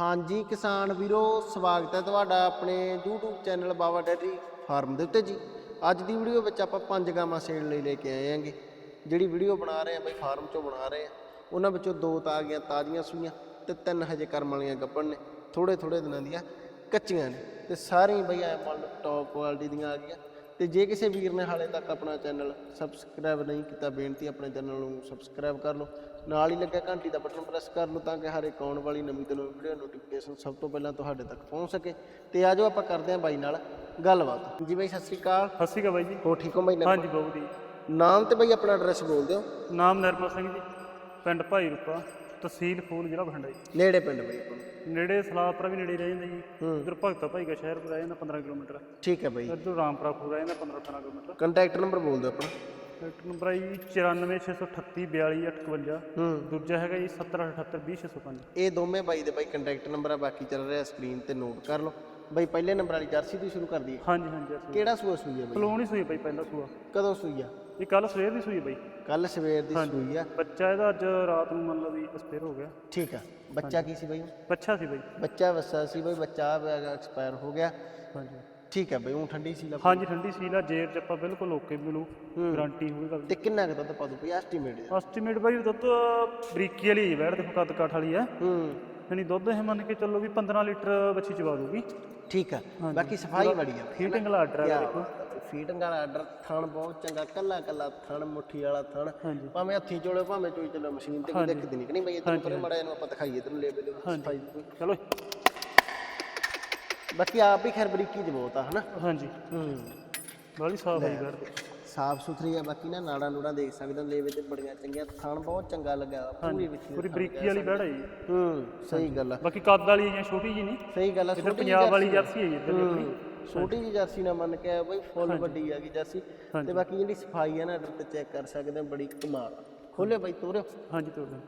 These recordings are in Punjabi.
ਹਾਂਜੀ ਕਿਸਾਨ ਵੀਰੋ, ਸਵਾਗਤ ਹੈ ਤੁਹਾਡਾ ਆਪਣੇ YouTube channel Baba dairy farm ਦੇ ਉੱਤੇ ਜੀ। ਅੱਜ ਦੀ ਵੀਡੀਓ ਵਿੱਚ ਆਪਾਂ ਪੰਜ ਗਾਵਾਂ ਸੇਲ ਲਈ ਲੈ ਕੇ ਆਏ ਆਂਗੇ ਜਿਹੜੀ ਵੀਡੀਓ ਬਣਾ ਰਹੇ ਆ ਬਈ ਫਾਰਮ ਚੋਂ ਬਣਾ ਰਹੇ ਆ ਉਹਨਾਂ ਵਿੱਚੋਂ ਦੋ ਤਾਂ ਗਈਆਂ ਤਾਜ਼ੀਆਂ ਸੂਈਆਂ ਤੇ ਤਿੰਨ ਹਜੇ ਕਰਮ ਵਾਲੀਆਂ ਗੱਭਣ ਨੇ। ਥੋੜੇ ਥੋੜੇ ਦਿਨਾਂ ਦੀਆਂ ਕੱਚੀਆਂ ਨੇ ਤੇ ਸਾਰੀਆਂ ਬਈ ਐ ਮੰਨ ਟੌਪ ਕੁਆਲਿਟੀ ਦੀਆਂ ਆ ਗਈਆਂ। ਤੇ ਜੇ ਕਿਸੇ ਵੀਰ ਨੇ ਹਾਲੇ ਤੱਕ ਆਪਣਾ ਚੈਨਲ ਸਬਸਕ੍ਰਾਈਬ ਨਹੀਂ ਕੀਤਾ, ਬੇਨਤੀ ਆਪਣੇ ਚੈਨਲ ਨੂੰ ਸਬਸਕ੍ਰਾਈਬ ਕਰ ਲਓ। ਨਾਲ ਹੀ ਲੱਗਿਆ ਘੰਟੀ ਦਾ ਬਟਨ ਪ੍ਰੈਸ ਕਰ ਲਓ ਤਾਂ ਕਿ ਹਰ ਇੱਕ ਆਉਣ ਵਾਲੀ ਨਵੀਂ ਤੋਂ ਨਵੀਂ ਵੀਡੀਓ ਨੋਟੀਫਿਕੇਸ਼ਨ ਸਭ ਤੋਂ ਪਹਿਲਾਂ ਤੁਹਾਡੇ ਤੱਕ ਪਹੁੰਚ ਸਕੇ। ਤੇ ਆਜੋ ਆਪਾਂ ਕਰਦੇ ਹਾਂ ਬਾਈ ਨਾਲ ਗੱਲਬਾਤ। ਜੀ ਬਾਈ ਸਤਿ ਸ਼੍ਰੀ ਅਕਾਲ। ਸਤਿ ਸ਼੍ਰੀ ਅਕਾਲ ਬਾਈ ਜੀ। ਹੋ ਠੀਕ ਹੋ ਬਾਈ ਹਾਂਜੀ ਬਹੁਤ ਜੀ ਨਾਮ ਤੇ ਬਾਈ ਆਪਣਾ ਐਡਰੈਸ ਬੋਲ ਦਿਓ। ਨਾਮ ਨਿਰਮਲ ਸਿੰਘ ਜੀ ਪਿੰਡ ਭਾਈ ਰੂਪਾ ਤਹਿਸੀਲ ਫੂਲ ਜ਼ਿਲ੍ਹਾ ਬਠਿੰਡਾ ਜੀ। ਨੇੜੇ ਪਿੰਡ ਬਾਈ ਆਪਾਂ। ਨੇੜੇ ਸਲਾਪਰਾ ਵੀ ਨੇੜੇ ਰਹਿ ਜਾਂਦਾ ਜੀ ਇਧਰ ਭਗਤਾ ਭਾਈ ਦਾ ਸ਼ਹਿਰ ਰਹਿ ਜਾਂਦਾ 15 ਕਿਲੋਮੀਟਰ। ਠੀਕ ਹੈ ਬਾਈ। ਇਧਰ ਰਾਮਪੁਰਾ ਫੂਲ ਰਹਿ ਜਾਂਦਾ 15 18 ਕਿਲੋਮੀਟਰ। ਕੰਟੈਕਟ ਨੰਬਰ ਬੋਲ ਦਿਓ ਆਪਣਾ। ਕੰਟੈਕਟ ਨੰਬਰ ਹੈ ਜੀ 94638 4258 ਹੂੰ। ਦੂਜਾ ਹੈਗਾ ਜੀ 7078 ਇਹ ਦੋਵੇਂ ਬਾਈ ਦੇ ਬਾਈ ਕੰਟੈਕਟ ਨੰਬਰ ਆ ਬਾਕੀ ਚੱਲ ਰਿਹਾ ਸਕਰੀਨ ਤੇ ਨੋਟ ਕਰ ਲਓ। ਬਾਈ ਪਹਿਲੇ ਨੰਬਰ ਵਾਲੀ ਜਰਸੀ ਤੋਂ ਹੀ ਸ਼ੁਰੂ ਕਰ ਦਈਏ। ਹਾਂਜੀ ਹਾਂਜੀ ਅਸੀਂ ਕਿਹੜਾ ਸੂਆ ਸੂਈ ਹੈ ਬਾਈ? ਫਲੋਣੀ ਸੂਈ ਪਈ ਪਹਿਲਾ ਸੂਆ। ਕਦੋਂ ਸੂਈ ਆ? ਇਹ ਕੱਲ ਸਵੇਰ ਦੀ ਸੂਈ ਬਈ। ਕੱਲ ਸਵੇਰ ਦੀ ਸੂਈ ਆ। ਬੱਚਾ ਇਹਦਾ ਅੱਜ ਰਾਤ ਨੂੰ ਮੰਨ ਲਓ ਵੀ ਐਕਸਪਾਇਰ ਹੋ ਗਿਆ। ਠੀਕ ਆ। ਬੱਚਾ ਕੀ ਸੀ ਬਾਈ? ਬੱਚਾ ਸੀ ਬਈ। ਬੱਚਾ ਵਸਾ ਸੀ ਬਾਈ ਬੱਚਾ ਐਕਸਪਾਇਰ ਹੋ ਗਿਆ। ਹਾਂਜੀ। ਠੀਕ ਹੈ ਬਾਈ ਉਹ ਠੰਡੀ ਸੀ ਲੱਗ ਹਾਂਜੀ ਠੰਡੀ ਸੀਲ ਆ ਜੇਰ ਚ ਆਪਾਂ ਬਿਲਕੁਲ ਓਕੇ ਮਿਲੂ ਗਾਰੰਟੀ ਹੋਈ ਗੱਲ ਤੇ ਕਿੰਨਾ ਕੁ ਦੁੱਧ ਪਾ ਦੂ ਕੋਈ ਐਸਟੀਮੇਟ ਐਸਟੀਮੇਟ ਬਾਈ ਦੁੱਧ ਬਰੀਕੀ ਵਾਲੀ ਹੈ ਬੈਠ ਦੇਖੋ ਕੱਦ ਕਾਠ ਵਾਲੀ ਹੈ। ਹੂੰ। ਯਾਨੀ ਦੁੱਧ ਇਹ ਮੰਨ ਕੇ ਚੱਲੋ ਵੀ 15 ਲੀਟਰ ਬੱਚੀ ਚਵਾ ਦੂਗੀ ਠੀਕ ਆ। ਬਾਕੀ ਸਫ਼ਾਈ ਬੜੀ ਆ। ਫੀਟਿੰਗ ਵਾਲਾ ਆਰਡਰ ਹੈ ਦੇਖੋ। ਫੀਟਿੰਗ ਵਾਲਾ ਆਰਡਰ ਥਣ ਬਹੁਤ ਚੰਗਾ ਕੱਲਾ ਕੱਲਾ ਥਣ ਮੁੱਠੀ ਵਾਲਾ ਥਣ। ਹਾਂਜੀ। ਭਾਵੇਂ ਹੱਥੀ ਚੋਲੇ ਭਾਵੇਂ ਚੋਈ ਚੱਲੋ ਮਸ਼ੀਨ ਤੇ ਕੋਈ ਦਿੱਕਤ ਨਹੀਂ ਕਿ ਨਹੀਂ ਬਈ ਇਹ ਤੈਨੂੰ ਪਰੇ ਮੜਾ ਇਹਨੂੰ ਆਪਾਂ ਦਿਖਾਈਏ ਤੈਨੂੰ ਲੇਬਲ ਸਫ਼ਾਈ। ਚਲੋ ਬਾਕੀ ਆਪ ਹੀ ਖੈਰ ਬਰੀਕੀ ਚ ਬਹੁਤ ਆ ਹਨਾ? ਹਾਂਜੀ। ਹੂੰ। ਬਾਲੀ ਸਾਫ਼ ਹੈ ਦੇਖੋ ਸਾਫ਼ ਸੁਥਰੀ ਆ ਬਾਕੀ ਨਾ ਨਾੜਾਂ ਨੂੜਾਂ ਦੇਖ ਸਕਦੇ ਹੋ ਲੇਵੇ ਤੇ ਬੜੀਆਂ ਚੰਗੀਆਂ ਥਣ ਬਹੁਤ ਚੰਗਾ ਲੱਗਾ ਪੂਰੀ ਵਿੱਚ ਪੂਰੀ ਬਰੀਕੀ ਵਾਲੀ ਬੈੜ ਹੈ ਜੀ। ਹੂੰ ਸਹੀ ਗੱਲ ਆ। ਬਾਕੀ ਕੱਦ ਵਾਲੀ ਹੈ ਛੋਟੀ ਜੀ ਨਹੀਂ ਸਹੀ ਗੱਲ ਆ ਛੋਟੀ ਪੰਜਾਬ ਵਾਲੀ ਜਰਸੀ ਹੈ ਜੀ ਇੱਧਰ ਦੀ ਛੋਟੀ ਜਿਹੀ ਜਰਸੀ ਨਾ ਮੰਨ ਕੇ ਬਈ ਫੁੱਲ ਵੱਡੀ ਹੈਗੀ ਜਰਸੀ। ਤੇ ਬਾਕੀ ਜਿਹੜੀ ਸਫ਼ਾਈ ਆ ਨਾ ਤੇ ਚੈੱਕ ਕਰ ਸਕਦੇ ਹੋ ਬੜੀ ਕਮਾਲ ਖੋਲੇ ਬਈ ਤੋਰਿਓ। ਹਾਂਜੀ ਤੋੜ ਦਿਓ।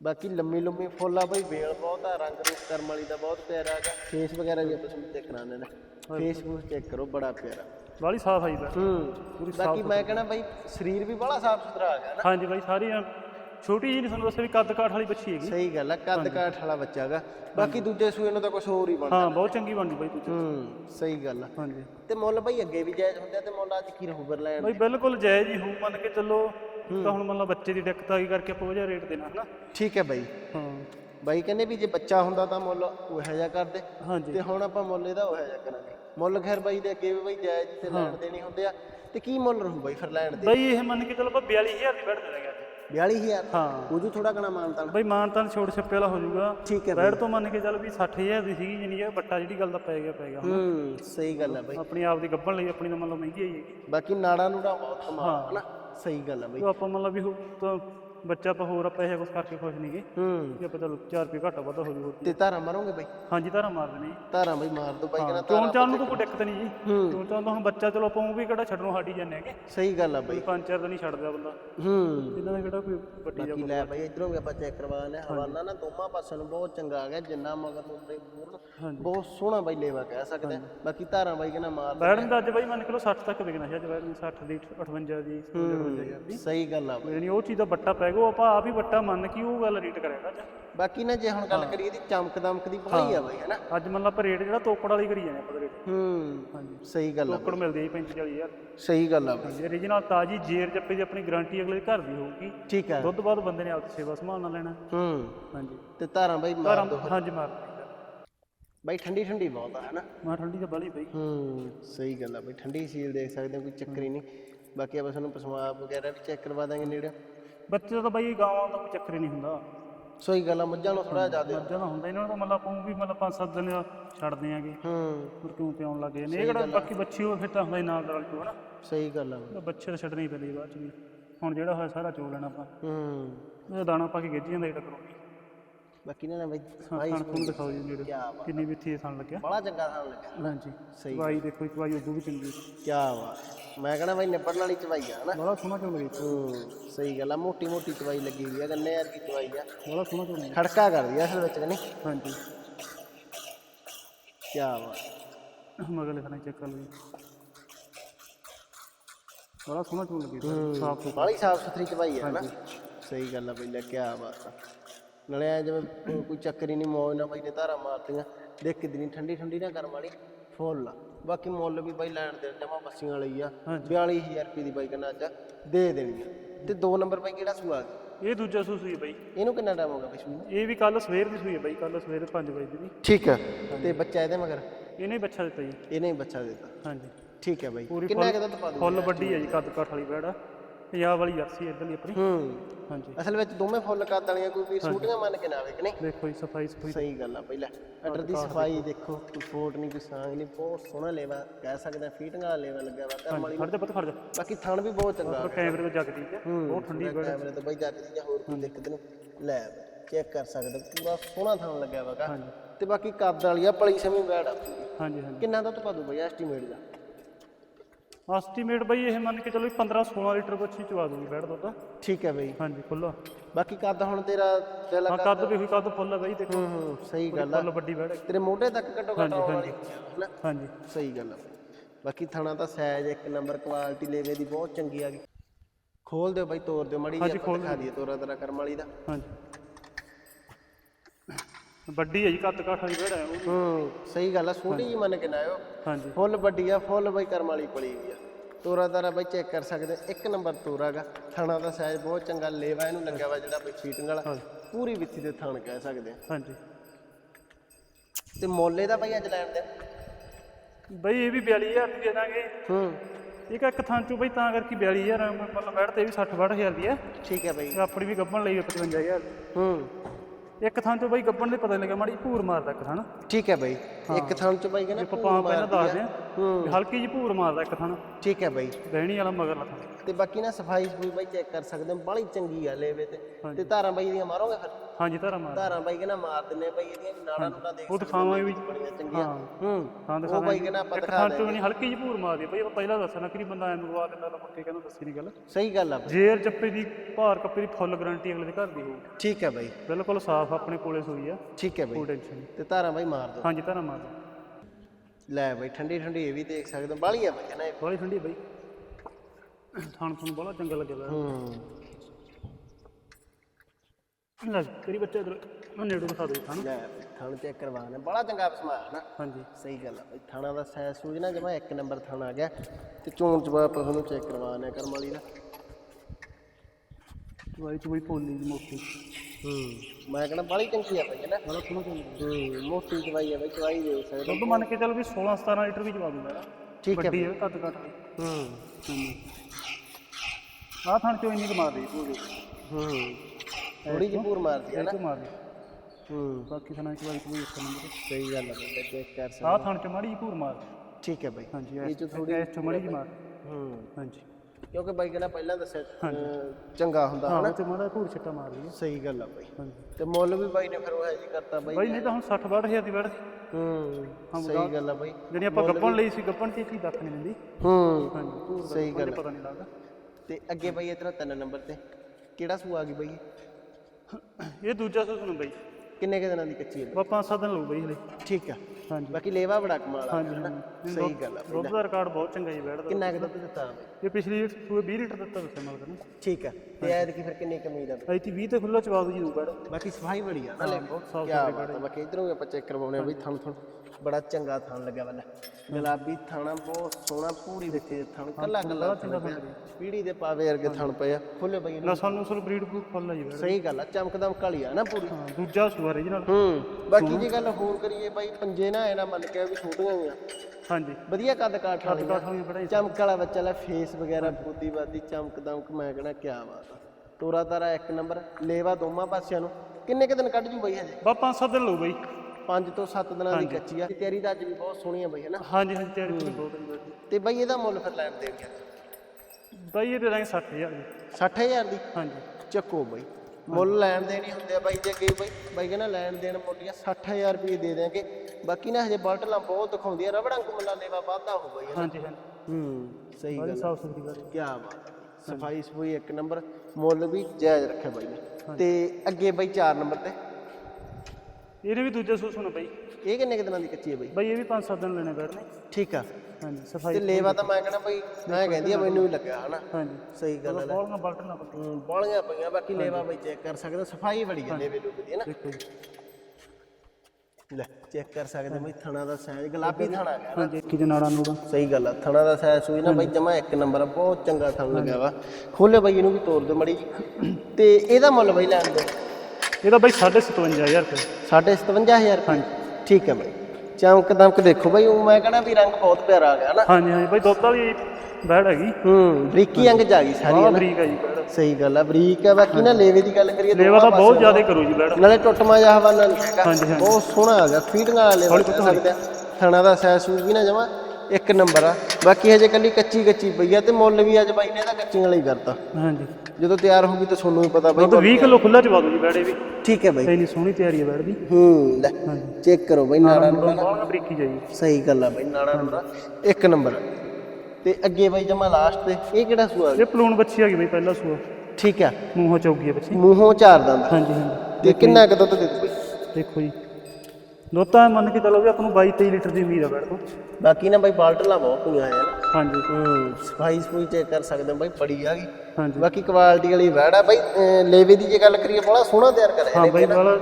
ਬਾਕੀ ਲੰਮੀ ਲੰਮੀ ਫੁੱਲ ਆ ਬਈ। ਵੇਲ ਬਹੁਤ ਆ ਰੰਗ ਰੂਪ ਕਰਮ ਵਾਲੀ ਦਾ ਬਹੁਤ ਪਿਆਰਾ ਹੈਗਾ। ਫੇਸ ਵਗੈਰਾ ਵੀ ਆਪਾਂ ਤੁਹਾਨੂੰ ਚੈੱਕ ਕਰਾਉਂਦੇ ਨੇ। ਫੇਸ ਫੂਸ ਚੈੱਕ ਕਰੋ ਬੜਾ ਪਿਆਰਾ। ਬਾਲੀ ਸਾਫ਼ ਹੈ ਜੀ ਬੈੜ ਹੂੰ ਬਾਕੀ ਮੈਂ ਕਹਣਾ ਬਈ ਸਰੀਰ ਵੀ ਬੜਾ ਸਾਫ਼ ਸੁਥਰਾ ਗਿਆ ਨਾ। ਹਾਂਜੀ ਬਾਈ ਸਾਰੀ ਛੋਟੀ ਜੀ ਨਹੀਂ ਤੁਹਾਨੂੰ ਦੱਸਿਆ ਵੀ ਕੱਦ ਕਾਠ ਵਾਲੀ ਬੱਚੀ ਹੈਗੀ। ਸਹੀ ਗੱਲ ਆ ਕੱਦ ਕਾਠ ਵਾਲਾ ਬੱਚਾ ਹੈਗਾ। ਬਾਕੀ ਦੂਜੇ ਸੂਏ ਨੂੰ ਤਾਂ ਕੁਝ ਹੋਰ ਹੀ ਬਣਦਾ। ਹਾਂ ਬਹੁਤ ਚੰਗੀ ਬਣਦੀ ਬਾਈ ਤੂੰ ਹੂੰ ਸਹੀ ਗੱਲ ਆ। ਹਾਂਜੀ। ਤੇ ਮੁੱਲ ਬਈ ਅੱਗੇ ਵੀ ਜਾਇਜ਼ ਹੁੰਦੇ ਤੇ ਮੁੱਲ ਅੱਜ ਕੀ ਰਹੂ ਬਰਲੈਂਡ ਬਾਈ ਬਿਲਕੁਲ ਜਾਇਜ਼ ਹੀ ਹੋ ਮੰਨ ਕੇ ਚੱਲੋ ਤਾਂ ਹੁਣ ਮੰਨ ਲਓ ਬੱਚੇ ਦੀ ਦਿੱਕਤ ਆ ਗਈ ਕਰਕੇ ਆਪਾਂ ਉਹ ਜਿਹਾ ਰੇਟ ਦੇਣਾ ਹਨਾ? ਠੀਕ ਹੈ ਬਾਈ। ਹਾਂ। ਬਾਈ ਕਹਿੰਦੇ ਵੀ ਜੇ ਬੱਚਾ ਹੁੰਦਾ ਤਾਂ ਮੁੱਲ ਉਹ ਜਿਹਾ ਕਰਦੇ। ਹਾਂਜੀ। ਤੇ ਹੁਣ ਆਪਾਂ ਮੁੱਲ ਇਹਦਾ ਉਹ ਜਿਹਾ ਕਰਾਂਗੇ। ਮੁੱਲ ਖੈਰ ਬਾਈ ਦੇ ਅੱਗੇ ਵੀ ਬਾਈ ਜਾਇਜ਼ ਤੇ ਲੈਣ ਦੇਣੀ ਹੁੰਦੇ ਆ। ਤੇ ਕੀ ਮੁੱਲ ਰਹੂ ਬਾਈ ਫਿਰ ਲੈਣ ਦੇ? ਬਾਈ ਇਹ ਮੰਨ ਕੇ ਚੱਲੋ ਆਪਾਂ 42000 ਦੀ ਬੈਠ ਦੇ ਦਾਂਗੇ ਅੱਜ। 42000 ਹਾਂ। ਉਹ ਜੂ ਥੋੜਾ ਕਣਾ ਮਾਨਤਾ ਬਾਈ ਮਾਨਤਾਨ ਛੋੜ ਛੱਪੇ ਵਾਲਾ ਹੋ ਜਾਊਗਾ ਠੀਕ ਹੈ ਬੈਠ ਤੋਂ ਮੰਨ ਕੇ ਚੱਲ ਵੀ 60000 ਦੀ ਸੀਗੀ ਜਾਨੀ ਇਹ ਬੱਟਾ ਜਿਹੜੀ ਗੱਲ ਦਾ ਪੈ ਗਿਆ ਪੈ ਗਿਆ। ਹੂੰ ਸਹੀ ਗੱਲ ਹੈ ਬਾਈ। ਆਪਣੀ ਆਪ ਦੀ ਗੱਭਣ ਲਈ ਆਪਣੀ ਤਾਂ ਮੰਨ ਲਓ ਮਹਿੰਗੀ ਆਈ ਹੈਗੀ। ਬਾਕੀ ਨਾੜਾ ਨੂੜਾ ਬਹੁਤ ਕਮਾਲ ਹਨਾ? ਸਹੀ ਗੱਲ ਹੈ ਬਾਈ। ਆਪਾਂ ਮੰਨ ਵੀ ਹੋ ਤਾਂ ਬੱਚਾ ਆਪਾਂ ਹੋਰ ਆਪਾਂ ਇਹ ਕੁਝ ਕਰਕੇ ਖੁਸ਼ ਨਹੀਂਗੇ ਹੂੰ। ਕਿ ਆਪਾਂ ਚਲੋ 4 ਰੁਪਏ ਘੱਟ ਵੱਧ ਹੋ ਜੂ ਹੋਰ। ਕੀ। ਤੇ ਧਾਰਾ ਮਾਰੋਗੇ ਬਾਈ? ਹਾਂਜੀ ਧਾਰਾ ਮਾਰ ਦੇਣੀ ਧਾਰਾਂ ਬਾਈ ਮਾਰ ਦੋ ਬਾਈ ਕਹਿੰਦਾ ਚੋਣ ਚਾਲ ਨੂੰ ਤਾਂ ਕੋਈ ਦਿੱਕਤ ਨਹੀਂ ਜੀ। ਚੋਣ ਚਾਲ ਤਾਂ ਹੁਣ ਬੱਚਾ ਚਲੋ ਆਪਾਂ ਉਹ ਵੀ ਕਿਹੜਾ ਛੱਡਣੋਂ ਹਾਡੀ ਜਾਂਦੇ ਹੈਗੇ। ਸਹੀ ਗੱਲ ਆ ਬਾਈ। ਪੰਜ ਚਾਰ ਦਿਨ ਹੀ ਛੱਡਦਾ ਬੰਦਾ। ਹੂੰ। ਇਹਨਾਂ ਦਾ ਕਿਹੜਾ ਕੋਈ ਵੱਡੀ ਬਾਕੀ ਲੈ ਬਾਈ ਇਧਰੋਂ ਵੀ ਆਪਾਂ ਚੈੱਕ ਕਰਵਾ ਲੈਂਦੇ ਹਾਂ। ਹਵਾਨਾ ਨਾ ਦੋਵਾਂ ਪਾਸਿਆਂ ਨੂੰ ਬਹੁਤ ਚੰਗਾ ਆ ਗਿਆ ਜਿੰਨਾ ਮਗਰ ਨੂੰ ਬਰੇ ਹਾਂਜੀ। ਬਹੁਤ ਸੋਹਣਾ ਬਾਈ ਲੇਵਾ ਕਹਿ ਸਕਦੇ ਹਾਂ। ਬਾਕੀ ਧਾਰਾਂ ਬਾਈ ਕਹਿੰਦਾ ਮਾਰ ਬੈਠਣ ਦਾ ਅੱਜ ਬਾਈ ਮੰਨ ਕੇ ਲਓ 60 ਤੱਕ ਵਿਕਣਾ ਸੀ ਅੱਜ ਬੈਠਣ 60 ਦੀ 58 ਦੀ 58000 ਦੀ। ਸਹੀ ਗੱਲ ਆ ਬਾਈ। ਯਾਨੀ ਉਹ ਚੀਜ਼ ਦਾ ਬੱਟਾ ਪੈ ਉਹ ਆਪਾਂ ਆਪ ਹੀ ਬੱਟਾ ਮੰਨ ਕੇ ਉਹ ਗੱਲ ਰੇਟ ਕਰਿਆ ਅੱਜ ਬਾਕੀ ਨਾ ਜੇ ਹੁਣ ਗੱਲ ਕਰੀਏ ਦੀ ਚਮਕ ਦਮਕ ਦੀ ਬੜੀ ਆ ਬਾਈ ਹੈਨਾ? ਅੱਜ ਮੰਨ ਲਾ ਆਪਾਂ ਰੇਟ ਜਿਹੜਾ ਤੋਕੜ ਵਾਲੀ ਕਰੀ ਜਾਂਦੇ ਆਪਾਂ ਰੇਟ ਹੂੰ ਹਾਂਜੀ। ਸਹੀ ਗੱਲ ਆ ਤੋਕੜ ਮਿਲਦੀ ਹੈ 35 40000 ਸਹੀ ਗੱਲ ਆ ਬਾਈ। ਰੀਜਨਲ ਤਾਜੀ ਜੇਰ ਜੱਪੇ ਦੀ ਆਪਣੀ ਗਾਰੰਟੀ ਅਗਲੇ ਘਰ ਦੀ ਹੋਊਗੀ। ਠੀਕ ਆ। ਦੁੱਧ ਬਾਅਦ ਬੰਦੇ ਨੇ ਆਪ ਸੇਵਾ ਸੰਭਾਲਣਾ ਲੈਣਾ। ਹੂੰ। ਹਾਂਜੀ। ਤੇ ਧਾਰਾਂ ਬਾਈ ਮਾਰ ਦੋ ਹਾਂਜੀ ਮਾਰ ਬਾਈ ਠੰਡੀ ਠੰਡੀ ਬਹੁਤ ਆ ਹੈਨਾ? ਮਾਰ ਠੰਡੀ ਤਾਂ ਬਲੀ ਪਈ ਹੂੰ ਸਹੀ ਗੱਲ ਆ ਬਾਈ। ਠੰਡੀ ਸੀਲ ਦੇਖ ਸਕਦੇ ਕੋਈ ਚੱਕਰ ਹੀ ਨਹੀਂ। ਬਾਕੀ ਆਪਾਂ ਤੁਹਾਨੂੰ ਪਸਮਾਪ ਵਗੈਰਾ ਵੀ ਚੈੱਕ ਕਰਵਾ ਦਾਂਗੇ ਨੇੜੇ। ਬੱਚੇ ਤਾਂ ਬਾਈ ਗਾਵਾਂ ਦਾ ਕੋਈ ਚੱਕਰ ਹੀ ਨਹੀਂ ਹੁੰਦਾ। ਸਹੀ ਗੱਲ ਆ ਮੱਝਾਂ ਨੂੰ ਥੋੜਾ ਜ਼ਿਆਦਾ। ਮੱਝਾਂ ਦਾ ਹੁੰਦਾ ਇਹਨਾਂ ਨੂੰ ਤਾਂ ਮਤਲਬ ਆਪਾਂ ਵੀ ਮਤਲਬ 5-7 ਦਿਨ ਛੱਡਦੇ ਆਂਗੇ। ਹੂੰ। ਫਿਰ ਕਿਉਂ ਪਿਆਉਣ ਲੱਗੇ ਨੇ? ਇਹ ਕਿਹੜਾ ਬਾਕੀ ਬੱਚੀ ਉਹ ਫਿਰ ਤਾਂ ਹੁੰਦਾ ਹੀ ਨਾਲ ਨਾਲ ਹਨਾ? ਸਹੀ ਗੱਲ ਆ। ਬੱਚੇ ਤਾਂ ਛੱਡਣੇ ਹੀ ਪੈਂਦੇ ਬਾਅਦ ਚ ਵੀ। ਹੁਣ ਜਿਹੜਾ ਹੋਇਆ ਸਾਰਾ ਚੋ ਲੈਣਾ ਆਪਾਂ। ਹੂੰ। ਇਹ ਦਾਣਾ ਪਾ ਕੇ ਗਿੱਜ ਜਾਂਦਾ ਜਿਹੜਾ ਕਰੋ ਬਾਕੀ ਨਾ ਨਾ ਬਾਈ ਖਾਣ ਖੂਨ ਦਿਖਾਓ ਜੀ ਨੇੜੇ। ਕਿਆ ਬਾਤ। ਕਿੰਨੀ ਵਿੱਥੀ ਇਹ ਥਣ ਲੱਗਿਆ? ਬੜਾ ਚੰਗਾ ਥਾਂ ਲੱਗਿਆ। ਹਾਂਜੀ ਸਹੀ ਚਵਾਈ ਦੇਖੋ ਚਵਾਈ ਉਦੋਂ ਵੀ ਚੰਗੀ ਕੀ ਬਾਤ। ਮੈਂ ਕਹਣਾ ਬਾਈ ਨਿਪੜਨ ਵਾਲੀ ਚਵਾਈ ਆ ਹਨਾ? ਬੜਾ ਸੋਹਣਾ ਚੋਂ ਲੱਗੀ ਹੂੰ ਸਹੀ ਗੱਲ ਆ ਮੋਟੀ ਮੋਟੀ ਚਵਾਈ ਲੱਗੀ ਹੋਈ ਆ ਗੰਨੇ ਯਾਰ ਕੀ ਚਵਾਈ ਆ। ਬੜਾ ਸੋਹਣਾ ਚੋਂ ਲੱਗੀ ਖੜਕਾ ਕਰਦੀ ਆ ਅਸਲ ਵਿੱਚ ਕਨੀ ਹਾਂਜੀ ਕੀ ਬਾਤ। ਮਗਰ ਲਿਖਣਾ ਚੈੱਕ ਕਰ ਬੜਾ ਸੋਹਣਾ ਚੋਂ ਲੱਗੀ। ਸਾਫ਼ ਸੁਥਰਾ। ਬਾਲੀ ਸਾਫ਼ ਸੁਥਰੀ ਚਵਾਈ ਆ ਹਨਾ? ਸਹੀ ਗੱਲ ਆ ਬਈ ਲੈ ਕੀ ਬਾਤ ਆ। ਨਾਲੇ ਐ ਜਿਵੇਂ ਕੋਈ ਚੱਕਰ ਹੀ ਨਹੀਂ ਮੌਜ ਨਾਲ ਬਾਈ ਨੇ ਧਾਰਾ ਮਾਰਤੀਆਂ। ਦੇਖ ਕਿਦਨੀ ਠੰਡੀ ਠੰਡੀ ਨਾ ਕਰਮ ਵਾਲੀ ਫੁੱਲ ਆ। ਬਾਕੀ ਮੁੱਲ ਵੀ ਬਾਈ ਲੈਣ ਦੇ ਜਮਾ ਬੱਸੀਆਂ ਵਾਲੀ ਆ। 42000 ਰੁਪਏ ਦੀ ਬਾਈ ਕਹਿੰਦਾ ਅੱਜ ਦੇ ਦੇਣੀ ਆ। ਤੇ ਦੋ ਨੰਬਰ ਬਾਈ ਕਿਹੜਾ ਸੂਆ ਇਹ ਦੂਜਾ ਸੂਸ ਹੀ ਹੈ ਬਾਈ। ਇਹਨੂੰ ਕਿੰਨਾ ਟਾਈਮ ਹੋ ਗਿਆ ਨੂੰ? ਇਹ ਵੀ ਕੱਲ ਸਵੇਰ ਦੀ ਸੂਈ ਹੈ ਬਾਈ ਕੱਲ ਸਵੇਰੇ 5 ਵਜੇ ਦੀ ਠੀਕ ਆ। ਤੇ ਬੱਚਾ ਇਹਦੇ ਮਗਰ? ਇਹਨੇ ਬੱਚਾ ਦਿੱਤਾ ਜੀ। ਇਹਨੇ ਹੀ ਬੱਚਾ ਦਿੱਤਾ। ਹਾਂਜੀ। ਠੀਕ ਹੈ ਬਾਈ। ਪੂਰੀ ਕਿੰਨਾ ਕੁ ਦੁੱਧ ਪਾ ਦੂ ਫੁੱਲ ਵੱਡੀ ਹੈ ਜੀ ਕੱਦ ਕਾਠ ਵਾਲੀ ਬੈੜ ਆ। ਪੰਜਾਬ ਵਾਲੀ ਜਰਸੀ ਇੱਧਰਲੀ ਆਪਣੀ। ਹੂੰ। ਹਾਂਜੀ। ਅਸਲ ਵਿੱਚ ਦੋਵੇਂ ਫੁੱਲ ਕੱਦ ਵਾਲੀਆਂ ਕੋਈ ਵੀਰ ਛੋਟੀਆਂ ਮੰਨ ਕੇ ਨਾ ਆਵੇ ਕਿ ਨਹੀਂ? ਦੇਖੋ ਜੀ ਸਫ਼ਾਈ ਸਫ਼ਾਈ। ਸਹੀ ਗੱਲ ਆ ਪਹਿਲਾਂ ਅਡਰ ਦੀ ਸਫ਼ਾਈ ਦੇਖੋ ਕੋਈ ਫੋਟ ਨਹੀਂ ਕੋਈ ਸਾਂਗ ਨਹੀਂ ਬਹੁਤ ਸੋਹਣਾ ਲੇਵਾ ਕਹਿ ਸਕਦੇ ਆ ਫੀਟਿੰਗ ਵਾਲਾ ਲੇਵਾ ਲੱਗਿਆ ਵਾ ਵਾਲੀ। ਖੜ ਜਾ ਪੁੱਤ ਖੜ ਜਾ। ਬਾਕੀ ਥਣ ਵੀ ਬਹੁਤ ਚੰਗਾ ਉਹ ਕੈਮਰੇ ਤੋਂ ਜਗਦੀ ਹੈ ਬਹੁਤ ਠੰਡੀ ਬੈੜ। ਕੈਮਰੇ ਤੋਂ ਬਈ ਜੱਗਦੀ ਜਾਂ ਹੋਰ ਕੋਈ ਦਿੱਕਤ ਨਹੀਂ। ਲੈ ਚੈੱਕ ਕਰ ਸਕਦੇ ਹੋ, ਪੂਰਾ ਸੋਹਣਾ ਥਣ ਲੱਗਿਆ ਵਾਗਾ ਹਾਂਜੀ। ਤੇ ਬਾਕੀ ਕੱਦ ਵਾਲੀ ਆ ਪਲੀ ਸਮੀ ਬੈੜ ਆ। ਹਾਂਜੀ ਹਾਂਜੀ। ਕਿੰਨਾ ਦੁੱਧ ਪਾ ਦੂ ਬਈ ਐਸਟੀਮੇਟ ਦਾ ਐਸਟੀਮੇਟ ਬਾਈ ਇਹ ਮੰਨ ਕੇ ਚਲੋ 15 16 ਲੀਟਰ ਬੱਚੀ ਚਵਾ ਦੂਗੀ ਬੈੜ ਦੁੱਧ ਠੀਕ ਹੈ ਬਈ। ਹਾਂਜੀ ਖੁੱਲਾ ਬਾਕੀ ਕੱਦ ਹੁਣ ਤੇਰਾ ਦਿਲ ਹਾਂ ਕੱਦ ਵੀ ਹੋਈ ਕੱਦ ਫੁੱਲ ਹੈ ਬਾਈ ਦੇਖੋ। ਹੂੰ ਹੂੰ ਸਹੀ ਗੱਲ ਆ। ਫੁੱਲ ਵੱਡੀ ਹੈ। ਤੇਰੇ ਮੋਢੇ ਤੱਕ ਘੱਟੋ ਘੱਟ ਆਉਣ ਵਾਲੀ ਹਾਂਜੀ। ਸਹੀ ਗੱਲ ਆ। ਬਾਕੀ ਥਣਾ ਤਾਂ ਸਾਈਜ਼ ਇੱਕ ਨੰਬਰ ਕੁਆਲਿਟੀ ਲੇਵੇ ਦੀ ਬਹੁਤ ਚੰਗੀ ਆ ਗਈ। ਖੋਲ ਦਿਓ ਬਾਈ ਤੋੜ ਦਿਓ ਮੜੀ ਜੀ ਆਪਾਂ ਦਿਖਾ ਦਈਏ ਤੋਰਾ ਤੇਰਾ ਕਰਮ ਵਾਲੀ ਦਾ। ਹਾਂਜੀ। ਵੱਡੀ ਹੈ ਜੀ ਕੱਦ ਕਾਠ ਵਾਲੀ ਹੈ ਉਹ ਹੂੰ ਸਹੀ ਗੱਲ ਆ ਛੋਟੀ ਜੀ ਮੰਨ ਕੇ ਨਾ ਆਇਓ ਹਾਂਜੀ। ਫੁੱਲ ਵੱਡੀ ਆ ਫੁੱਲ ਬਾਈ ਕਰਮ ਵਾਲੀ ਪਲੀ ਵੀ ਆ। ਤੋਰਾ ਤਾਰਾ ਬਾਈ ਚੈੱਕ ਕਰ ਸਕਦੇ ਇੱਕ ਨੰਬਰ ਤੋਰਾਗਾ ਥਣਾ ਦਾ ਸਾਈਜ਼ ਬਹੁਤ ਚੰਗਾ ਲੇਵਾ ਇਹਨੂੰ ਲੱਗਿਆ ਵਾ ਜਿਹੜਾ ਬਈ ਫੀਟਿੰਗ ਵਾਲਾ। ਪੂਰੀ ਵਿੱਥੀ ਦੇ ਥਣ ਕਹਿ ਸਕਦੇ ਆ। ਹਾਂਜੀ। ਤੇ ਮੋਲੇ ਦਾ ਬਾਈ ਅੱਜ ਲੈਣ ਦੇ ਬਾਈ ਇਹ ਵੀ 42000 ਦੀ ਦੇ ਦਾਂਗੇ। ਹੂੰ। ਇੱਕ ਇੱਕ ਥਾਂ ਚੋਂ ਬਾਈ ਤਾਂ ਕਰਕੇ 42000 ਮਤਲਬ ਬੈੜ ਤੇ ਇਹ ਵੀ 60 62000 ਦੀ ਹੈ ਠੀਕ ਹੈ ਬਾਈ। ਤੇ ਆਪਣੀ ਵੀ ਗੱਬਣ ਲਈ 55000 ਹੂੰ। ਇੱਕ ਥਾਂ ਚੋਂ ਬਾਈ ਗੱਬਣ ਦੇ ਪਤਾ ਨਹੀਂ ਲੱਗਿਆ ਮਾੜੀ ਭੂਰ ਮਾਰਦਾ ਇੱਕ ਥਾਂ ਠੀਕ ਹੈ ਬਾਈ ਇੱਕ ਥਣ ਚ ਬਾਈ ਕਹਿੰਦਾ ਪਪਾ ਪਹਿਲਾਂ ਦੱਸਦੇ ਆ। ਹਲਕੀ ਜਿਹੀ ਭੂਰ ਮਾਰਦਾ ਇੱਕ ਥਾਂ ਠੀਕ ਹੈ ਬਾਈ। ਬਹਿਣੀ ਵਾਲਾ ਮਗਰ ਲੱਥਾ ਤੇ ਬਾਕੀ ਨਾ ਸਫ਼ਾਈ ਸਫੂਈ ਬਾਈ ਚੈੱਕ ਕਰ ਸਕਦੇ ਹੋ ਬੜੀ ਚੰਗੀ ਆ ਲੇਵੇ ਤੇ। ਤੇ ਧਾਰਾਂ ਬਾਈ ਦੀਆਂ ਮਾਰੋਗੇ ਫਿਰ? ਹਾਂਜੀ ਧਾਰਾ ਮਾਰ ਧਾਰਾਂ ਬਾਈ ਕਹਿੰਦਾ ਮਾਰ ਦਿੰਨੇ ਬਾਈ ਇਹਦੀਆਂ ਵੀ ਨਾੜਾਂ ਨੂੜਾਂ ਦੇਖ ਉਹ ਦਿਖਾਵਾਂਗੇ ਵੀ ਬੜੀਆਂ ਚੰਗੀਆਂ। ਹੂੰ ਹਾਂ ਉਹ ਦਿਖਾ ਬਾਈ ਕਹਿੰਦਾ ਆਪਾਂ ਦਿਖਾ ਦੇ ਨਹੀਂ ਹਲਕੀ ਜਿਹੀ ਭੂਰ ਮਾਰਦੀ ਬਈ ਆਪਾਂ ਪਹਿਲਾਂ ਦੱਸਣਾ ਕਿ ਬੰਦਾ ਐ ਮੰਗਵਾ ਦਿੰਦਾ ਤਾਂ ਮੁੱਕੇ ਕਹਿੰਦਾ ਦੱਸੀ ਨਹੀਂ ਗੱਲ। ਸਹੀ ਗੱਲ ਆ ਜੇਰ ਚੱਪੇ ਦੀ ਭਾਰ ਕੱਪੇ ਦੀ ਫੁੱਲ ਗਾਰੰਟੀ ਅਗਲੇ ਦੇ ਘਰ ਦੀ ਹੋਊ ਠੀਕ ਹੈ ਬਾਈ। ਬਿਲਕੁਲ ਸਾਫ਼ ਆਪਣੇ ਕੋਲੇ ਸੋਈ ਆ। ਠੀਕ ਹੈ ਬਾਈ। ਕੋਈ ਟੈਨਸ਼ਨ ਨਹੀਂ। ਤੇ ਧਾਰਾਂ ਬਾਈ ਮਾਰ ਦੋ ਹਾਂਜੀ ਧਾਰਾ ਮਾਰ ਲੈ ਬਾਈ ਠੰਡੀ ਠੰਡੀ ਇਹ ਵੀ ਦੇਖ ਸਕਦੇ ਬਾਲੀ ਆ ਬਾਈ ਕਹਿੰਦਾ। ਬੜੀ ਠੰਡੀ ਬਈ। ਥਾਣ ਤੁਹਾਨੂੰ ਬੜਾ ਚੰਗਾ ਲੱਗਿਆ ਹੂੰ। ਲੈ ਤੇਰੀ ਬੱਚੇ ਇਧਰ ਮੈਂ ਨੇੜੋਂ ਦਿਖਾ ਦੇ ਥਾਣ। ਲੈ ਥਣ ਚੈੱਕ ਕਰਵਾਣਾ ਬੜਾ ਚੰਗਾ ਸਮਾਇਆ ਨਾ। ਹਾਂਜੀ। ਸਹੀ ਗੱਲ ਆ ਥਾਣਾ ਦਾ ਸਾਈਜ਼ ਸੂਝ ਨਾ ਜਮਾ ਇੱਕ ਨੰਬਰ ਥਾਣਾ ਆ ਗਿਆ। ਤੇ ਚੋਣ ਆਪਾਂ ਤੁਹਾਨੂੰ ਚੈੱਕ ਕਰਵਾਣਾ ਕਰਮ ਵਾਲੀ ਦਾ। ਚਵਾਈ ਚਵਾਈ ਪੋਲੀ ਦੀ ਮੋਟੀ। ਹੂੰ ਮੈਂ ਕਹਿੰਦਾ ਬਾਲੀ ਚੰਗੀ ਆ ਬਾਈ ਨਾ। ਬੜਾ ਸੋਹਣਾ ਚੰਗਾ ਹੂੰ ਮੋਟੀ ਦਵਾਈ ਆ ਬਾਈ ਚਵਾਈ ਦੇ ਸਕਦੇ। ਦੁੱਧ ਮੰਨ ਕੇ ਚੱਲ ਵੀ 16 17 ਲੀਟਰ ਵੀ ਚਵਾ ਦੂੰਗਾ ਠੀਕ ਹੈ ਵੱਡੀ ਹੈ ਕੱਦ ਕੱਟ ਹੂੰ। ਆਹ ਥਾਣ ਚੋਂ ਇੰਨੀ ਕਮਾ ਦੇ ਪੂਰੀ। ਹੂੰ। ਥੋੜੀ ਜਿਹੀ ਪੂਰ ਮਾਰਦੀ ਹੈ ਇਹ ਨਾ। ਚੋਂ ਮਾਰ ਹੂੰ। ਬਾਕੀ ਥਾਣਾ ਚਵਾਈ ਚਵਾਈ ਇੱਕ ਨੰਬਰ। ਸਹੀ ਗੱਲ ਆ ਬਾਈ ਚੈੱਕ ਕਰ ਸਕਦੇ। ਆਹ ਥਾਣ ਚ ਮਾੜੀ ਜਿਹੀ ਭੂਰ ਮਾਰ। ਠੀਕ ਹੈ ਬਾਈ। ਹਾਂਜੀ ਇਹ ਚ ਇਹ ਥੋੜੀ ਇਸ ਚ ਮਾੜੀ ਜਿਹੀ ਮਾਰ। ਹੂੰ। ਹਾਂਜੀ। ਕਿਉਂਕਿ ਬਾਈ ਕਹਿੰਦਾ ਪਹਿਲਾਂ ਦੱਸਿਆ ਚੰਗਾ ਹੁੰਦਾ ਹਾਂ ਹਨਾ? ਚ ਮਾੜਾ ਭੂਰ ਛੱਟਾ ਮਾਰ ਲਈ ਸਹੀ ਗੱਲ ਆ ਬਾਈ। ਹਾਂਜੀ। ਤੇ ਮੁੱਲ ਵੀ ਬਾਈ ਨੇ ਫਿਰ ਉਹ ਹੈ ਜੀ ਕਰਤਾ ਬਾਈ। ਬਾਈ ਨਹੀਂ ਤਾਂ ਹੁਣ 60 62000 ਦੀ ਬੈਠ ਹੂੰ ਸਹੀ ਗੱਲ ਆ ਬਾਈ। ਜਿਹੜੀ ਆਪਾਂ ਗੱਪਣ ਲਈ ਸੀ ਗੱਪਣ ਚ ਕੀ ਦੱਖ ਨਹੀਂ ਦਿੰਦੀ। ਹੂੰ ਹਾਂਜੀ ਸਹੀ ਗੱਲ ਕੋਈ ਪਤਾ ਨਹੀਂ ਲੱਗਦਾ। ਤੇ ਅੱਗੇ ਬਾਈ ਇਤਨਾ ਤਿੰਨ ਨੰਬਰ ਤੇ। ਕਿਹੜਾ ਸੂ ਆ ਗਈ ਬਾਈ ਇਹ ਦੂਜਾ ਸੁਣ ਬਾਈ। ਕਿੰਨੇ ਕੁ ਦਿਨਾਂ ਦੀ ਕੱਚੀ ਹੈ? ਬਾਈ? ਪੰਜ ਸੱਤ ਦਿਨ ਲਊ ਬਾਈ ਹਲੇ। ਠੀਕ ਆ। ਹਾਂਜੀ। ਬਾਕੀ ਲੇਵਾ ਬੜਾ ਕਮਾਲ ਆ। ਹਾਂਜੀ ਹਨਾ? ਹਾਂਜੀ। ਸਹੀ ਗੱਲ ਆ ਬਾਈ ਦੁੱਧ ਦਾ ਰਿਕਾਰਡ ਬਹੁਤ ਚੰਗਾ ਜੀ ਬੈਠਦਾ। ਕਿੰਨਾ ਕੁ ਦੁੱਧ ਦਿੱਤਾ ਬਾਈ ਇਹ ਪਿਛਲੀ ਸੂਏ 20 ਲੀਟਰ ਦਿੱਤਾ ਦੱਸਿਆ ਮਾਲਕ ਨੇ। ਠੀਕ ਆ। ਤੇ ਐਦ ਕੀ ਫਿਰ ਕਿੰਨੀ ਕਮੀ ਦਾ ਐਤੀ 20 ਤੇ ਖੁੱਲਾ ਚਵਾ ਦੂ ਜੀ ਬੈੜ ਬਾਕੀ ਸਫ਼ਾਈ ਬੜੀ ਆ। ਨਾ ਲੈ ਬਹੁਤ ਸਾਫ਼ ਕੀ ਬਾਤ ਆ। ਬਾਕੀ ਇਧਰੋਂ ਵੀ ਆਪਾਂ ਚੈੱਕ ਕਰਵਾਉਣੇ ਆ ਬਈ ਥਣ ਥਣ। ਬੜਾ ਚੰਗਾ ਥਣ ਲੱਗਿਆ ਵਾਲਾ ਗੁਲਾਬੀ ਥਾਣਾ ਬਹੁਤ ਸੋਹਣਾ ਪੂਰੀ ਦਿੱਤੀ ਥਣ। ਕੱਲਾ ਕੱਲਾ ਪੀੜੀ ਦੇ ਪਾਵੇ ਵਰਗੇ ਥਣ ਪਏ ਆ। ਖੁੱਲੇ ਬਈ ਇਹਨੂੰ। ਨਸਲ ਨੂਸਲ ਬਰੀਡ ਬਰੂਡ ਫੁੱਲ ਆ ਜੀ ਸਹੀ ਗੱਲ ਆ। ਚਮਕਦਮ ਕਾਲੀ ਆ ਨਾ ਪੂਰੀ। ਦੂਜਾ ਸੂਆ ਰੀਜਨਲ ਹੂੰ। ਬਾਕੀ ਜੇ ਗੱਲ ਹੋਰ ਕਰੀਏ ਬਾਈ ਪੰਜੇ ਨਾ ਇਹਨਾਂ ਮੰਨ ਕੇ ਵੀ ਛੋਟੀਆਂ ਹੀ ਆ ਹਾਂਜੀ। ਵਧੀਆ ਕੱਦ ਕਾਠ ਵਾਲੀਆਂ ਕਾਠ ਵਾਲੀਆਂ ਬੜਾ ਚਮਕ ਵਾਲਾ ਬੱਚਾ ਲੈ ਫੇਸ ਵਗੈਰਾ ਬੂਦੀ ਬਾਦੀ ਚਮਕ ਦਮਕ ਮੈਂ ਕਹਣਾ ਕੀ ਬਾਤ ਆ। ਤੋਰਾ ਤਾਰਾ ਇੱਕ ਨੰਬਰ ਲੇਵਾ ਦੋਵਾਂ ਪਾਸਿਆਂ ਨੂੰ। ਕਿੰਨੇ ਕ ਦਿਨ ਕੱਢ ਜੂ ਬਾਈ ਹਜੇ? ਬਾ ਪੰਜ ਸੱਤ ਦਿਨ ਲਊ ਬਾਈ। 5 ਤੋਂ 7 ਦਿਨਾਂ ਦੀ ਕੱਚੀ ਆ। ਤਿਆਰੀ ਤਾਂ ਅੱਜ ਵੀ ਬਹੁਤ ਸੋਹਣੀ ਆ ਬਾਈ ਹੈ ਨਾ? ਹਾਂਜੀ ਹਾਂਜੀ ਤਿਆਰੀ ਪੂਰੀ ਬਹੁਤ। ਤੇ ਬਾਈ ਇਹਦਾ ਮੁੱਲ ਫਿਰ ਲੈਣ ਦੇ ਗਿਆ ਬਾਈ ਇਹ ਦੇ ਦਾਂਗੇ 60000 ਦੀ। 60000 ਦੀ? ਹਾਂਜੀ। ਚੱਕੋ ਬਾਈ। ਮੁੱਲ ਲੈਣ ਦੇਣੀ ਹੁੰਦੇ ਆ ਬਾਈ ਜੇ ਅੱਗੇ ਬਾਈ ਬਾਈ ਕਹਿੰਦਾ ਲੈਣ ਦੇਣ ਮੁੱਲੀਆਂ 60000 ਰੁਪਏ ਦੇ ਦਿਆਂਗੇ। ਬਾਕੀ ਨਾ ਹਜੇ ਬਲਟਲਾਂ ਬਹੁਤ ਦਿਖਾਉਂਦੀ ਆ ਰਬੜਾਂ ਕੁਮਲਾ ਲੇਵਾ ਵਾਧਾ ਹੋ ਬਾਈ ਹਾਂਜੀ ਹਾਂਜੀ। ਹੂੰ ਸਹੀ ਗੱਲ ਸਾਫ਼ ਸੁਥਰੀ ਗੱਲ ਕੀ ਬਾਤ ਸਫ਼ਾਈ ਸਫੂਈ ਇੱਕ ਨੰਬਰ ਮੁੱਲ ਵੀ ਜਾਇਜ਼ ਰੱਖਿਆ ਬਾਈ ਨੇ। ਤੇ ਅੱਗੇ ਬਾਈ 4 ਨੰਬਰ ਤੇ। ਇਹਨੇ ਵੀ ਦੂਜਾ ਸੂਸ ਹੋਣਾ ਬਾਈ। ਇਹ ਕਿੰਨੇ ਕੁ ਦਿਨਾਂ ਦੀ ਕੱਚੀ ਹੈ ਬਾਈ? ਬਾਈ ਇਹ ਵੀ ਪੰਜ ਸੱਤ ਦਿਨ ਲੈਣੇ ਨੇ ਠੀਕ ਆ। ਹਾਂਜੀ ਤੇ ਸਫ਼ਾਈ ਲੇਵਾ ਤਾਂ ਮੈਂ ਕਹਿੰਦਾ ਬਈ ਮੈਂ ਕਹਿੰਦੀ ਆ ਮੈਨੂੰ ਵੀ ਲੱਗਿਆ ਹਨਾ? ਹਾਂਜੀ। ਸਹੀ ਗੱਲ ਹੈ ਬੋਲੀਆਂ ਬਲਟਨ ਨਾ ਪੱਕੀ ਬਾਲੀਆਂ ਪਈਆਂ ਬਾਕੀ ਲੇਵਾ ਬਈ ਚੈੱਕ ਕਰ ਸਕਦੇ ਸਫ਼ਾਈ ਬੜੀ ਹੈ ਲੇਵੇ ਲੂਵੇ ਦੀ ਹੈ ਨਾ ਦੇਖੋ ਜੀ। ਲੈ ਚੈੱਕ ਕਰ ਸਕਦੇ ਬਈ ਥਣਾ ਦਾ ਸਾਈਜ਼ ਗੁਲਾਬੀ ਥਣਾ ਹੈਗਾ ਨਾ ਹਾਂਜੀ ਕੀ ਜਨਾੜਾ ਨੂੜਾ ਸਹੀ ਗੱਲ ਆ ਥਣਾ ਦਾ ਸਾਈਜ਼ ਸੂਈ ਨਾ ਬਈ ਜਮਾ ਇੱਕ ਨੰਬਰ ਆ ਬਹੁਤ ਚੰਗਾ ਥਣ ਲੱਗਿਆ ਵਾ। ਖੋਲੇ ਬਈ ਇਹਨੂੰ ਵੀ ਤੋੜ ਦਿਓ ਮੜੀ ਤੇ ਇਹਦਾ ਮੁੱਲ ਬਈ ਲੈਣ ਦੇ। ਇਹਦਾ ਬਾਈ 57500 ਰੁਪਏ। 57000 ਹਾਂਜੀ। ਠੀਕ ਹੈ ਬਈ। ਚਮਕ ਦਮਕ ਦੇਖੋ ਬਈ ਉਹ ਮੈਂ ਕਹਣਾ ਵੀ ਰੰਗ ਬਹੁਤ ਪਿਆਰਾ ਆ ਗਿਆ ਨਾ ਹਾਂਜੀ ਹਾਂਜੀ ਬਾਈ ਦੁੱਧ ਵਾਲੀ ਬੈੜ ਹੈਗੀ। ਹੂੰ ਬਰੀਕੀ ਅੰਗ ਆ ਗਈ ਸਾਰੀ ਬਹੁਤ ਹੈ ਬਰੀਕ ਹੈ ਜੀ ਬੈੜ। ਸਹੀ ਗੱਲ ਆ ਬਰੀਕ ਆ। ਬਾਕੀ ਨਾ ਲੇਵੇ ਦੀ ਗੱਲ ਕਰੀਏ ਲੇਵਾ ਤਾਂ ਬਹੁਤ ਜ਼ਿਆਦਾ ਕਰੂ ਜੀ ਬੈੜ। ਨਾਲੇ ਟੁੱਟਮਾ ਜਿਹਾ ਹਵਾਨਾ ਨਹੀਂ ਹੈਗਾ। ਹਾਂਜੀ, ਹਾਂਜੀ। ਬਹੁਤ ਸੋਹਣਾ ਆ ਗਿਆ ਫੀਟਿੰਗ ਵਾਲਾ ਕਹਿ ਸਕਦੇ ਥਣਾ ਦਾ ਸਾਈਜ਼ ਸੂਜ਼ ਵੀ ਨਾ ਜਮਾ ਇੱਕ ਨੰਬਰ ਆ। ਬਾਕੀ ਹਜੇ ਕੱਲੀ ਕੱਚੀ ਕੱਚੀ ਪਈ ਆ ਤੇ ਮੁੱਲ ਵੀ ਅੱਜ ਬਾਈ ਨੇ ਇਹਦਾ ਕੱਚੀਆਂ ਹੀ ਕਰਤਾ। ਹਾਂਜੀ। ਜਦੋਂ ਤਿਆਰ ਹੋ ਗਈ ਤਾਂ ਤੁਹਾਨੂੰ ਵੀ ਪਤਾ ਬਈ ਦੁੱਧ 20 ਕਿਲੋ ਖੁੱਲਾ ਚਵਾ ਦੋ ਜੀ ਬੈੜੇ ਵੀ। ਠੀਕ ਹੈ ਬਾਈ। ਇੰਨੀ ਸੋਹਣੀ ਤਿਆਰੀ ਹੈ ਬੈੜ ਦੀ। ਹੂੰ ਲੈ ਚੈੱਕ ਕਰੋ ਬਈ ਨਾੜਾ ਨੂੜਾ ਨਾ ਬਹੁਤ ਬਰੀਕੀ ਜਾਈ ਸਹੀ ਗੱਲ ਆ ਬਈ ਨਾੜਾ ਨੂੜਾ। ਇੱਕ ਨੰਬਰ। ਤੇ ਅੱਗੇ ਬਾਈ ਜਮਾ ਲਾਸਟ ਤੇ ਇਹ ਕਿਹੜਾ ਸੂਆ ਇਹ ਪਲੂਣ ਬੱਚੀ ਹੈਗੀ ਬਾਈ ਪਹਿਲਾ ਸੂਆ। ਠੀਕ ਆ। ਮੂੰਹੋਂ ਚੌਗੀ ਹੈ ਬੱਚੀ ਮੂੰਹੋਂ ਚਾਰ ਦੰਦ। ਹਾਂਜੀ ਹਾਂਜੀ। ਤੇ ਕਿੰਨਾ ਕੁ ਦੁੱਧ ਦੇ ਦੇਖੋ ਜੀ। ਦੁੱਧ ਤਾਂ ਮੰਨ ਕੇ ਚੱਲੋਗੇ ਆਪਾਂ ਨੂੰ 22 23 ਲੀਟਰ ਦੀ ਉਮੀਦ ਆ ਬੈੜ ਤੋਂ। ਬਾਕੀ ਨਾ ਬਾਈ ਬਾਲਟਲਾਂ ਬਹੁਤ ਪਈਆਂ ਆ ਹਾਂਜੀ। ਹੂੰ ਸਫ਼ਾਈ ਸਫੂਈ ਚੈੱਕ ਕਰ ਸਕਦੇ ਹੋ ਬਾਈ ਬੜੀ ਆ ਗਈ। ਹਾਂਜੀ। ਬਾਕੀ ਕੁਆਲਿਟੀ ਵਾਲੀ ਵੈੜ ਆ ਬਾਈ ਲੇਵੇ ਦੀ ਜੇ ਗੱਲ ਕਰੀਏ ਬੜਾ ਸੋਹਣਾ ਤਿਆਰ ਕਰਿਆ ਹਾਂ ਬਾਈ ਵਾਲਾ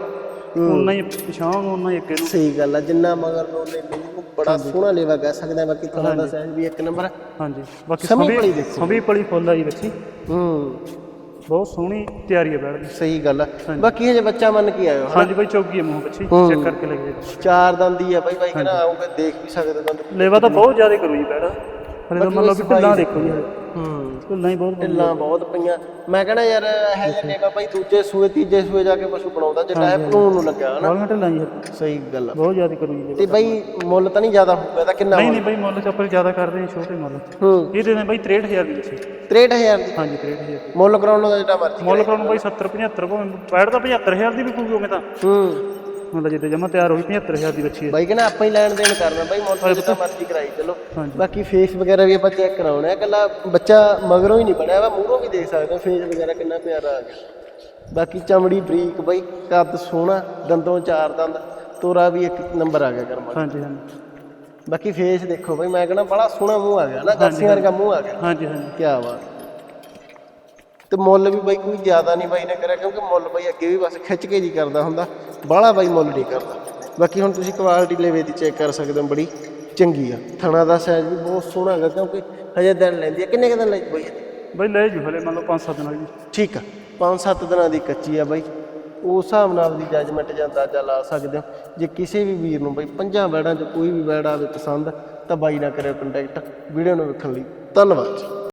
ਉਨਾ ਹੀ। ਪਛਾਣ ਨੂੰ ਉਨਾ ਹੀ ਅੱਗੇ ਨੂੰ। ਸਹੀ ਗੱਲ ਆ ਜਿੰਨਾ ਮਗਰ ਨੂੰ ਲੇਵੇ ਨੂੰ ਬੜਾ ਸੋਹਣਾ ਲੇਵਾ ਕਹਿ ਸਕਦੇ ਆ ਬਾਕੀ ਥਣਾ ਦਾ ਵੀ ਇੱਕ ਨੰਬਰ ਹਾਂਜੀ। ਬਾਕੀ ਸਭੀ ਪਲੀ ਦੇਖੋ। ਸਭੀ ਪਲੀ ਫੁੱਲ ਆ ਜੀ ਬੱਚੀ ਹੂੰ। ਬਹੁਤ ਸੋਹਣੀ ਤਿਆਰੀ ਹੈ ਬੈੜ ਦੀ ਸਹੀ ਗੱਲ ਆ। ਬਾਕੀ ਹਜੇ ਬੱਚਾ ਮੰਨ ਕੇ ਆਇਓ ਹਨਾ? ਹਾਂਜੀ ਬਾਈ ਚੌਗੀ ਹੈ ਮੂੰਹ ਬੱਚੀ ਹੂੰ। ਚੈੱਕ ਕਰਕੇ ਲੱਗੇ ਚਾਰ ਦੰਦੀ ਆ ਬਾਈ ਬਾਈ ਕਹਿੰਦਾ ਆਉਂਗੇ ਦੇਖ ਵੀ ਸਕਦੇ ਦੰਦ। ਲੇਵਾ ਤਾਂ ਬਹੁਤ ਜ਼ਿਆਦਾ ਕਰੂ ਜੀ ਬੈੜ ਹਲੇ ਤਾਂ ਮੰਨ ਲਓ ਕਿ ਢਿੱਲਾਂ ਦੇਖੋ ਜੀ। ਹੂੰ। ਢਿੱਲਾਂ ਹੀ ਬਹੁਤ ਢਿੱਲਾਂ ਬਹੁਤ ਪਈਆਂ। ਮੈਂ ਕਹਿੰਦਾ ਯਾਰ ਇਹ ਜਿਹੇ ਲੇਵਾ ਬਾਈ ਦੂਜੇ ਸੂਏ ਤੀਜੇ ਸੂਏ ਜਾ ਕੇ ਪਸ਼ੂ ਬਣਾਉਂਦਾ ਜਿਹੜਾ ਇਹ ਭਰੂਣ ਨੂੰ ਲੱਗਿਆ ਹਨਾ? ਬਾਲੀਆਂ ਢਿੱਲਾਂ ਜੀ। ਸਹੀ ਗੱਲ ਆ। ਬਹੁਤ ਜ਼ਿਆਦਾ ਕਰੂ ਜੀ। ਤੇ ਬਾਈ ਮੁੱਲ ਤਾਂ ਨਹੀਂ ਜ਼ਿਆਦਾ ਹੋਊਗਾ ਇਹਦਾ ਕਿੰਨਾ ਨਹੀਂ ਨਹੀਂ ਬਾਈ ਮੁੱਲ ਚ ਆਪਾਂ ਜ਼ਿਆਦਾ ਕਰਦੇ ਹਾਂ ਛੋਟੇ ਮੁੱਲ। ਹੂੰ। ਇਹ ਦੇ ਦੇ ਬਾਈ 63000 ਦੀ ਬੱਚੀ 63000 ਦੀ? ਹਾਂਜੀ 63000 ਦੀ ਮੁੱਲ ਕਰਾਉਣ ਦਾ ਜਿਹੜਾ ਮਰਜ਼ੀ ਮੁੱਲ ਕਰਾਉਣ ਬਾਈ 70 75 ਭਾਵੇਂ ਬੈਠ ਤਾਂ 75000 ਦੀ ਵੀ ਪੂਗੀ ਉਵੇਂ ਤਾਂ। ਹੂੰ। ਮਤਲਬ ਜਿੱਦੇ ਜਮਾ ਤਿਆਰ ਹੋਈ 75000 ਦੀ ਬੱਚੀ ਹੈ। ਬਾਈ ਕਹਿੰਦਾ ਆਪਾਂ ਹੀ ਲੈਣ ਦੇਣ ਕਰਨਾ ਬਾਈ ਜਿੱਦਾਂ ਮਰਜ਼ੀ ਕਰਾਈ ਚਲੋ। ਹਾਂਜੀ। ਬਾਕੀ ਫੇਸ ਵਗੈਰਾ ਵੀ ਆਪਾਂ ਚੈੱਕ ਕਰਾਉਣਾ ਹੈ ਕੱਲਾ ਬੱਚਾ ਮਗਰੋਂ ਹੀ ਨਹੀਂ ਬਣਿਆ ਵਾ ਮੂਹਰੋਂ ਵੀ ਦੇਖ ਸਕਦੇ ਹੋ ਫੇਸ ਵਗੈਰਾ ਕਿੰਨਾ ਪਿਆਰਾ ਆ ਗਿਆ। ਬਾਕੀ ਚਮੜੀ ਬਰੀਕ ਬਾਈ ਕੱਦ ਸੋਹਣਾ ਦੰਦੋਂ ਚਾਰ ਦੰਦ ਤੋਰਾ ਵੀ ਇੱਕ ਨੰਬਰ ਆ ਗਿਆ ਕਰਮਾ ਹਾਂਜੀ ਹਾਂਜੀ। ਬਾਕੀ ਫੇਸ ਦੇਖੋ ਬਾਈ ਮੈਂ ਕਹਿੰਦਾ ਬੜਾ ਸੋਹਣਾ ਮੂੰਹ ਆ ਗਿਆ ਨਾ ਗਾਸੀਆਂ ਵਰਗਾ ਮੂੰਹ ਆ ਗਿਆ। ਹਾਂਜੀ ਹਾਂਜੀ। ਕੀ ਬਾਤ। ਤੇ ਮੁੱਲ ਵੀ ਬਾਈ ਕੋਈ ਜ਼ਿਆਦਾ ਨਹੀਂ ਬਾਈ ਨੇ ਕਰਿਆ ਕਿਉਂਕਿ ਮੁੱਲ ਬਾਈ ਅੱਗੇ ਵੀ ਬਸ ਖਿੱਚ ਕੇ ਜੀ ਕਰਦਾ ਹੁੰਦਾ। ਬਾਹਲਾ ਬਾਈ ਮੁੱਲ ਨਹੀਂ ਕਰਦਾ। ਬਾਕੀ ਹੁਣ ਤੁਸੀਂ ਕੁਆਲਿਟੀ ਲੈਵੇ ਦੀ ਚੈੱਕ ਕਰ ਸਕਦੇ ਹੋ ਬੜੀ ਚੰਗੀ ਆ। ਥਣਾ ਦਾ ਸਾਈਜ਼ ਵੀ ਬਹੁਤ ਸੋਹਣਾ ਹੈਗਾ ਕਿਉਂਕਿ ਹਜੇ ਦਿਨ ਲੈਂਦੀ ਆ। ਕਿੰਨੇ ਕੁ ਦਿਨ ਲੈਂਦੀ ਬਾਈ? ਬਾਈ ਲੈ ਜੂ ਹਲੇ ਮੰਨ ਲਓ 5-7 ਦਿਨਾਂ ਦੀ। ਠੀਕ ਆ 5-7 ਦਿਨਾਂ ਦੀ ਕੱਚੀ ਆ ਬਾਈ। ਉਸ ਹਿਸਾਬ ਨਾਲ ਦੀ ਜੱਜਮੈਂਟ ਜਾਂ ਅੰਦਾਜ਼ਾ ਲਾ ਸਕਦੇ ਹੋ। ਜੇ ਕਿਸੇ ਵੀ ਵੀਰ ਨੂੰ ਬਾਈ ਪੰਜਾਂ ਬੈੜਾਂ 'ਚ ਕੋਈ ਵੀ ਬੈੜ ਆਵੇ ਪਸੰਦ ਤਾਂ ਬਾਈ ਨਾਲ ਕਰਿਓ ਕੰਟੈਕਟ ਵੀਡੀਓ ਨੂੰ ਵੇਖਣ ਲਈ ਧੰਨਵਾਦ ਜੀ।